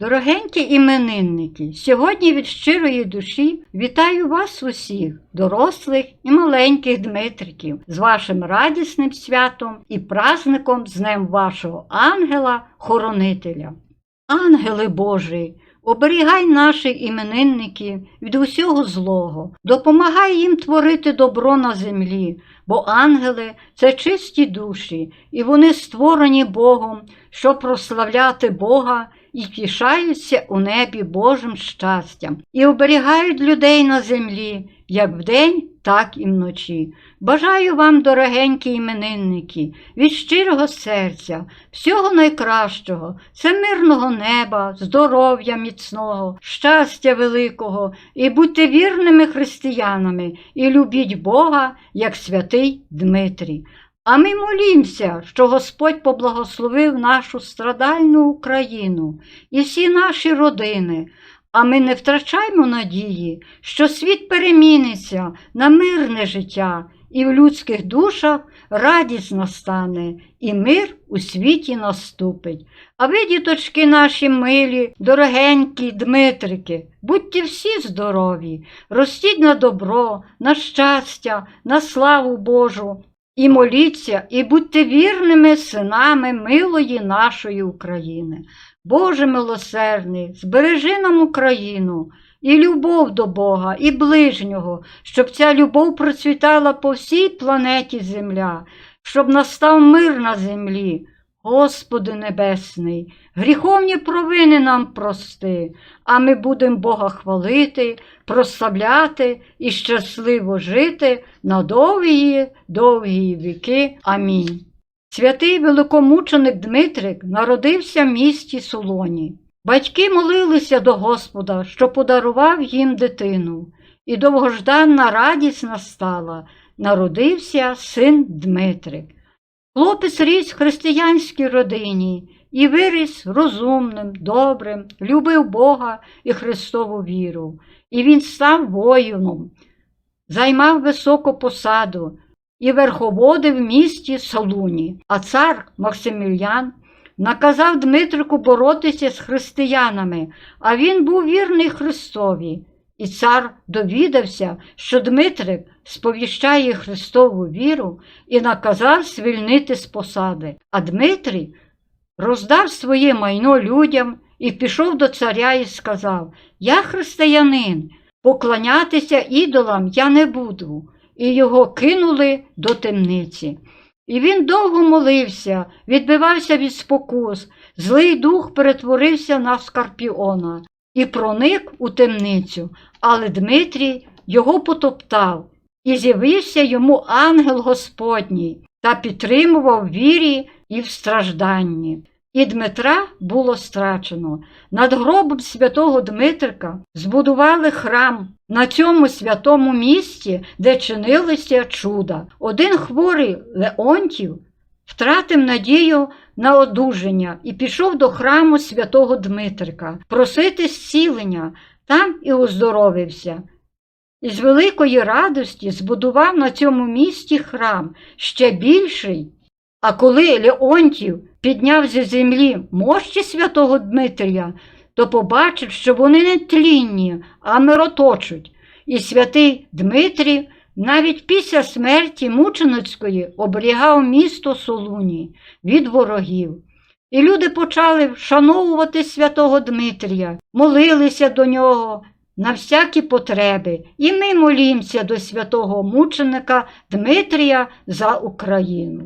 Дорогенькі іменинники, сьогодні від щирої душі вітаю вас усіх, дорослих і маленьких Дмитриків, з вашим радісним святом і праздником з Днем вашого ангела-хоронителя. Ангели Божі, оберігай наших іменинників від усього злого, допомагай їм творити добро на землі, бо ангели це чисті душі, і вони створені Богом, щоб прославляти Бога і тішаються у небі Божим щастям, і оберігають людей на землі, як вдень, так і вночі. Бажаю вам, дорогенькі іменинники, від щирого серця, всього найкращого, це мирного неба, здоров'я міцного, щастя великого, і будьте вірними християнами, і любіть Бога, як святий Дмитрій. А ми молімося, що Господь поблагословив нашу страдальну Україну і всі наші родини. А ми не втрачаймо надії, що світ переміниться на мирне життя, і в людських душах радість настане, і мир у світі наступить. А ви, діточки наші милі, дорогенькі Дмитрики, будьте всі здорові, ростіть на добро, на щастя, на славу Божу. І моліться, і будьте вірними синами милої нашої України. Боже милосердний, збережи нам Україну і любов до Бога, і ближнього, щоб ця любов процвітала по всій планеті Земля, щоб настав мир на землі. Господи Небесний, гріховні провини нам прости, а ми будемо Бога хвалити, прославляти і щасливо жити на довгі, довгі віки. Амінь. Святий великомученик Дмитрик народився в місті Солоні. Батьки молилися до Господа, що подарував їм дитину, і довгожданна радість настала. Народився син Дмитрик. Хлопець ріс в християнській родині і виріс розумним, добрим, любив Бога і Христову віру. І він став воїном, займав високу посаду і верховодив в місті Солуні. А цар Максимілян наказав Дмитрику боротися з християнами, а він був вірний Христові. І цар довідався, що Дмитрик сповіщає Христову віру і наказав звільнити з посади. А Дмитрій роздав своє майно людям і пішов до царя і сказав: Я християнин, поклонятися ідолам я не буду. І його кинули до темниці. І він довго молився, відбивався від спокус, злий дух перетворився на скорпіона і проник у темницю, але Дмитрій його потоптав, і з'явився йому ангел Господній та підтримував вірі і в стражданні. І Дмитра було страчено. Над гробом святого Дмитрика збудували храм на цьому святому місці, де чинилися чуда. Один хворий Леонтів втратив надію на одужання і пішов до храму святого Дмитрика просити зцілення, там і оздоровився. І з великої радості збудував на цьому місці храм ще більший. А коли Леонтів підняв зі землі мощі святого Дмитрія, то побачив, що вони не тлінні, а мироточуть. І святий Дмитрій навіть після смерті мученицької оберігав місто Солуні від ворогів. І люди почали вшановувати святого Дмитрія, молилися до нього на всякі потреби. І ми молімося до святого мученика Дмитрія за Україну.